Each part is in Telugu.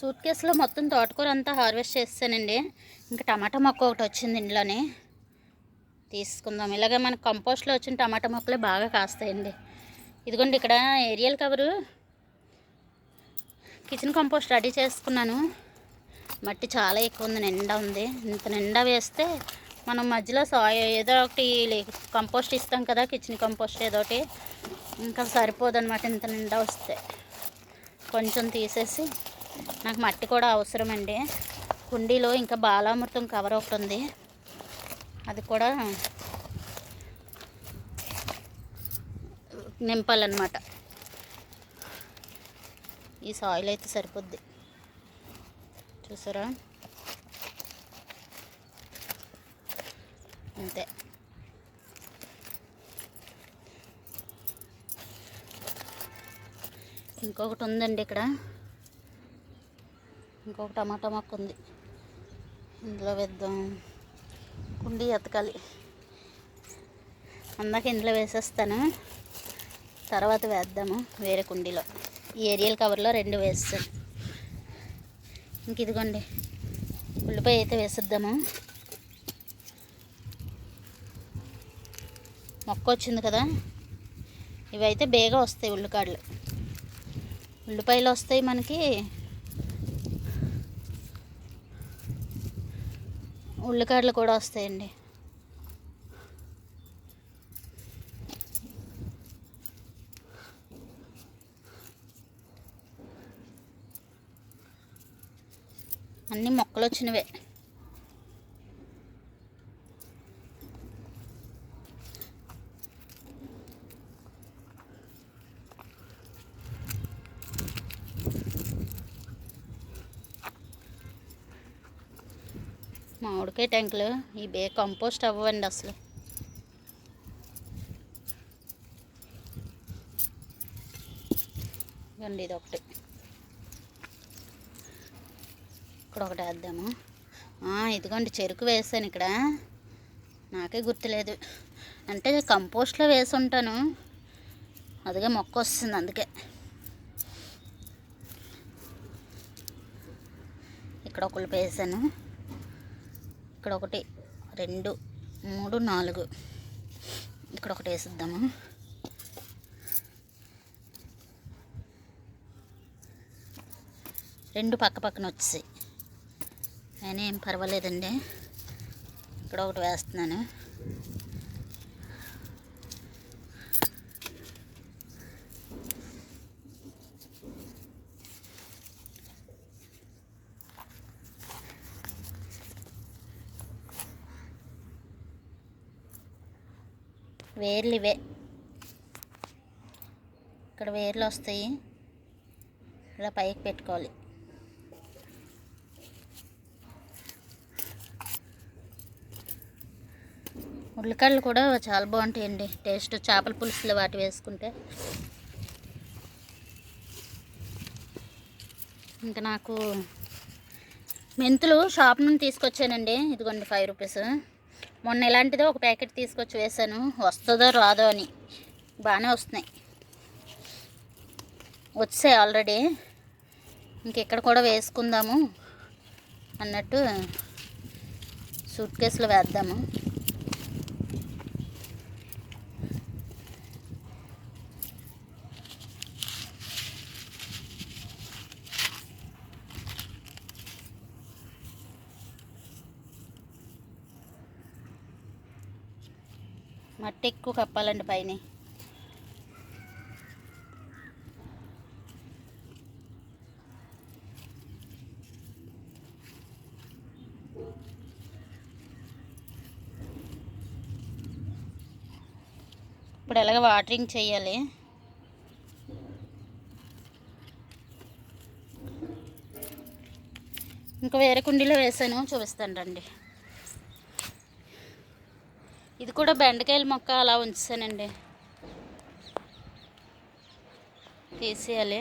సూట్ కేసులో మొత్తం తోటకూర అంతా హార్వెస్ట్ చేస్తానండి ఇంకా టమాటా మొక్క ఒకటి వచ్చింది ఇంట్లోనే. తీసుకుందాం. ఇలాగే మన కంపోస్ట్లో వచ్చిన టమాటా మొక్కలే బాగా కాస్తాయండి. ఇదిగోండి ఇక్కడ aerial cover. Kitchen compost ready చేసుకున్నాను. మట్టి చాలా ఎక్కువ ఉంది నిండా ఉంది. ఇంత నిండా వేస్తే మనం మధ్యలో సా ఏదో ఒకటి కంపోస్ట్ ఇస్తాం కదా కిచెన్ కంపోస్ట్ ఏదో ఒకటి. ఇంకా సరిపోదన్నమాట ఇంత నిండా వస్తే. కొంచెం తీసేసి నాకు మట్టి కూడా అవసరమండి. కుండీలో ఇంకా బాలామృతం కవర్ ఒకటి ఉంది. అది కూడా నింపాలన్నమాట. ఈ సాయిల్ అయితే సరిపోద్ది. చూసారా? అంతే. ఇంకొకటి ఉందండి ఇక్కడ. ఇంకొక టమాటా మొక్క ఉంది. ఇందులో వేద్దాం. కుండీ ఎతకాలి. అందాక ఇందులో వేసేస్తాను. తర్వాత వేద్దాము వేరే కుండీలో. ఈ ఏరియల్ కవర్లో రెండు వేస్తాను. ఇంక ఇదిగోండి. ఉల్లిపాయ అయితే వేసేద్దాము. మొక్క వచ్చింది కదా. ఇవి అయితే బేగా వస్తాయి ఉల్లికాడలు. ఉల్లిపాయలు వస్తాయి మనకి ఉల్లికాడలు కూడా వస్తాయండి. అన్నీ మొక్కలు వచ్చినవే మామిడికాయ ట్యాంకులు ఈ బే కంపోస్ట్ అవ్వండి అసలు. ఇవ్వండి ఇది ఒకటి ఇక్కడ ఒకటి వేద్దాము. ఇదిగోండి చెరుకు వేసాను ఇక్కడ. నాకే గుర్తులేదు. అంటే కంపోస్ట్లో వేసి ఉంటాను. అదిగే మొక్క వస్తుంది అందుకే. ఇక్కడ ఒకళ్ళు వేసాను. ఇక్కడ ఒకటి రెండు మూడు నాలుగు. ఇక్కడ ఒకటి వేసిద్దాము. రెండు పక్క పక్కన వచ్చి అయినా ఏం పర్వాలేదండి. ఇక్కడ ఒకటి వేస్తున్నాను. వేర్లు ఇవే. ఇక్కడ వేర్లు వస్తాయి. ఇలా పైకి పెట్టుకోవాలి. ఉల్లికాయలు కూడా చాలా బాగుంటాయండి. టేస్ట్ చేపల పులుసులు వాటి వేసుకుంటే. ఇంకా నాకు మెంతులు షాప్ నుండి తీసుకొచ్చానండి. ఇదిగోండి ఫైవ్ రూపీస్. మొన్న ఇలాంటిదో ఒక ప్యాకెట్ తీసుకొచ్చి వేసాను వస్తుందో రాదో అని. బాగానే వస్తున్నాయి. వచ్చాయి ఆల్రెడీ. ఇంకెక్కడ కూడా వేసుకుందాము అన్నట్టు సూట్ కేసులో వేద్దాము. మట్టి ఎక్కువ కప్పాలండి పైన. ఇప్పుడు ఎలాగ వాటరింగ్ చేయాలి? ఇంకా వేరే కుండీలో వేసాను చూపిస్తాను రండి. ఇది కూడా బెండకాయల మొక్క అలా ఉంచానండి తీసేయాలి.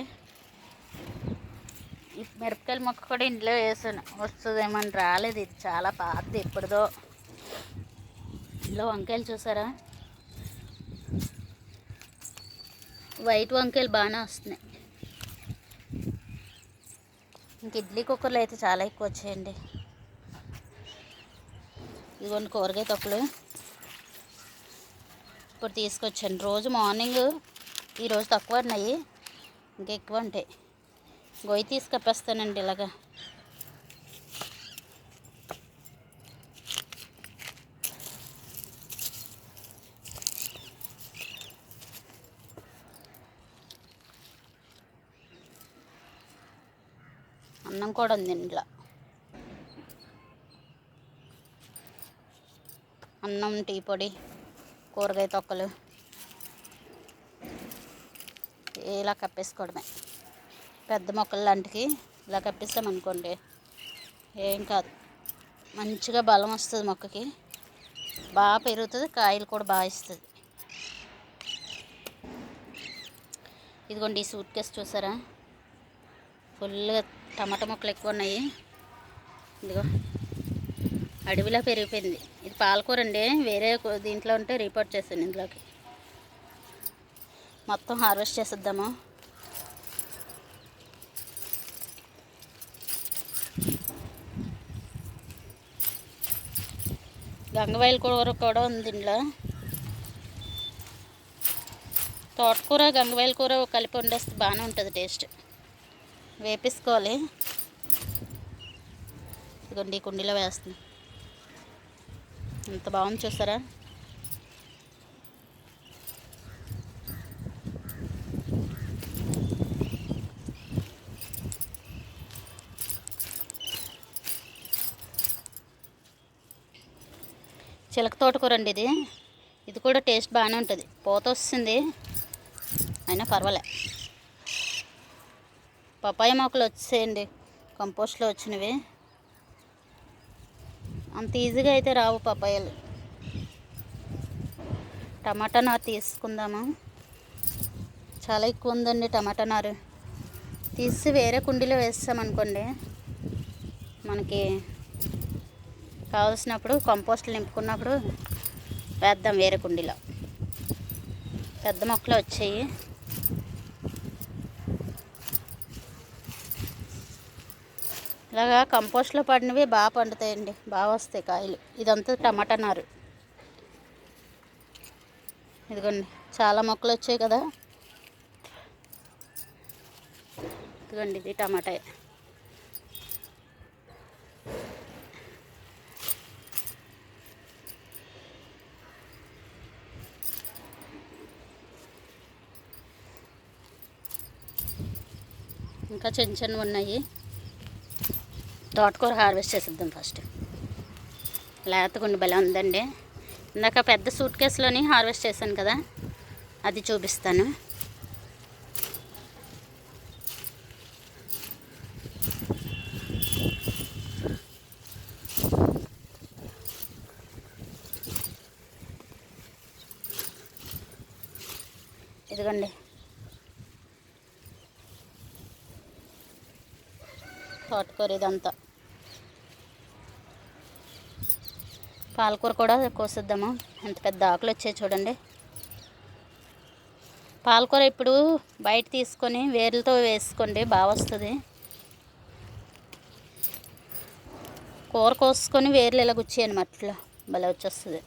ఈ మిరపకాయల మొక్క కూడా ఇంట్లో వేసాను. వస్తుందేమని రాలేదు. ఇది చాలా పాతది ఎప్పుడుదో. ఇందులో వంకాయలు చూసారా? వైట్ వంకాయలు బాగానే వస్తున్నాయి. ఇంక ఇడ్లీ కుక్కర్లు అయితే చాలా ఎక్కువ వచ్చాయండి. ఇదిగోండి కూరగాయ తొక్కలు ఇప్పుడు తీసుకొచ్చాను. రోజు మార్నింగ్ ఈరోజు తక్కువ ఉన్నాయి. ఇంకా ఎక్కువ ఉంటాయి. గొయ్యి తీసుకొప్పేస్తానండి ఇలాగా. అన్నం కూడా ఉంది ఇంట్లో. అన్నం టీ పొడి. కూరగాయ తొక్కలు. ఇలా కప్పేసుకోవడమే. పెద్ద మొక్కలు లాంటికి ఇలా కప్పేసామనుకోండి ఏం కాదు. మంచిగా బలం వస్తుంది మొక్కకి. బాగా పెరుగుతుంది కాయలు కూడా బాగా ఇస్తుంది. ఇదిగోండి ఈ సూట్ కేసు చూసారా? ఫుల్గా టమాటా మొక్కలు ఎక్కువ ఉన్నాయి. ఇదిగో అడవిలా పెరిగిపోయింది. పాలకూర అండి వేరే దీంట్లో ఉంటే రిపోర్ట్ చేశాను ఇందులోకి. మొత్తం హార్వెస్ట్ చేసేద్దాము. గంగవాయిల కూర కూడా ఉంది ఇంట్లో తోటకూర గంగవాయిల కూర కలిపి వండేస్తే బాగానే ఉంటుంది టేస్ట్ వేపేసుకోవాలి. ఇదిగోండి ఈ కుండీలో వేస్తుంది ఎంత బాగుంది చూసారా చిలక తోటకూర అండి ఇది. ఇది కూడా టేస్ట్ బాగానే ఉంటుంది. పోత వస్తుంది. అయినా పర్వాలే. పపాయ మొక్కలు వచ్చేయండి. కంపోస్ట్లో వచ్చినవి. అంత ఈజీగా అయితే రావు పపాయలు. టమాటా నారు తీసుకుందాము? చాలా ఎక్కువ ఉందండి టమాటా నారు. తీసి వేరే కుండీలో వేస్తామనుకోండి మనకి కావలసినప్పుడు కంపోస్ట్లు నింపుకున్నప్పుడు వేద్దాం వేరే కుండీలో. పెద్ద మొక్కలు వచ్చాయి. ఇలాగా కంపోస్ట్లో పడినవి బాగా పండుతాయండి. బాగా వస్తాయి కాయలు. ఇదంతా టమాటా నారు. ఇదిగోండి. చాలా మొక్కలు వచ్చాయి కదా. ఇదిగోండి ఇది టమాటా. ఇంకా చిన్న చిన్నవి ఉన్నాయి. తోటకూర హార్వెస్ట్ చేసేద్దాం ఫస్ట్. లేతగుండి భలే ఉందండి. ఇందాక పెద్ద సూట్ కేసులోని హార్వెస్ట్ చేశాను కదా అది చూపిస్తాను. ఇదిగోండి. తోటకూర ఇదంతా. పాలకూర కూడా కోసిద్దాము. ఎంత పెద్ద ఆకులు వచ్చాయి చూడండి. పాలకూర ఇప్పుడు బయట తీసుకొని వేర్లతో వేసుకోండి బాగా వస్తుంది. కూర కోసుకొని వేర్లు ఇలా గుచ్చేయను మట్లో భలే వచ్చేస్తుంది.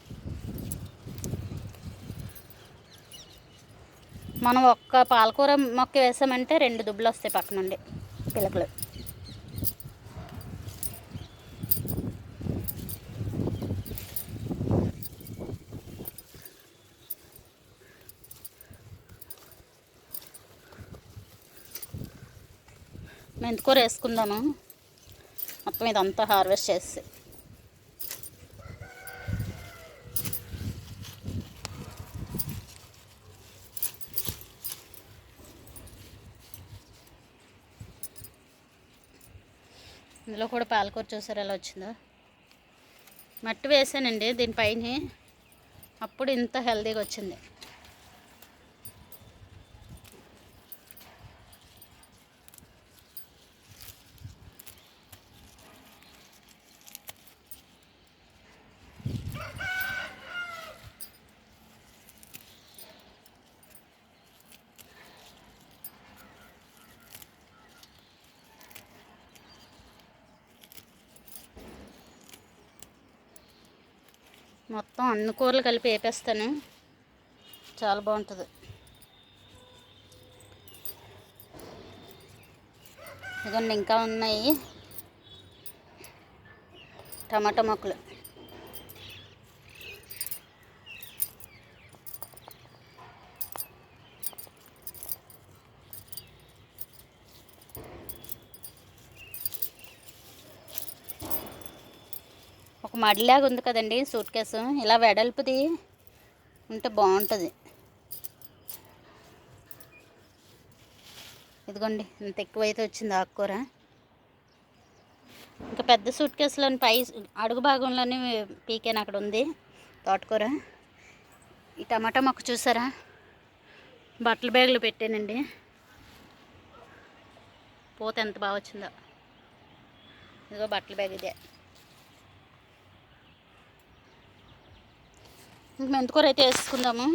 మనం ఒక్క పాలకూర మొక్క వేసామంటే రెండు దుబ్బులు వస్తాయి పక్క నుండి పిలకలు. మెంతికూర వేసుకుందాము మొత్తం ఇదంతా హార్వెస్ట్ చేసి. ఇందులో కూడా పాలకూర చూసారు ఎలా వచ్చిందో? మట్టి వేసానండి దీనిపైన. అప్పుడు ఇంత హెల్దీగా వచ్చింది. మొత్తం అన్ని కూరలు కలిపి వేపేస్తాను చాలా బాగుంటుంది. ఇదిగోండి ఇంకా ఉన్నాయి టమాటా మొక్కలు. ఒక మడిలాగా ఉంది కదండి సూట్ కేసు. ఇలా వెడల్పుది ఉంటే బాగుంటుంది. ఇదిగోండి ఇంత ఎక్కువైతే వచ్చింది ఆకుకూర. ఇంకా పెద్ద సూట్ కేసులోని పై అడుగు భాగంలోనే పీకేన్ అక్కడ ఉంది తోటకూర. ఈ టమాటా మొక్క చూసారా? బట్టల బ్యాగులు పెట్టానండి. పూత ఎంత బాగా వచ్చిందో. ఇదిగో బట్టల బ్యాగ్ ఇదే. మెంతికూర అయితే వేసుకుందాము?